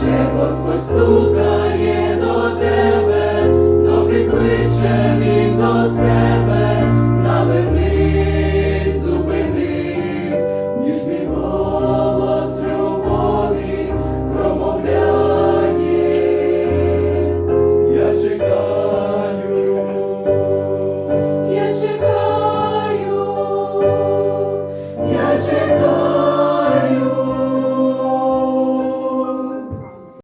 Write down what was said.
ще Господь стукає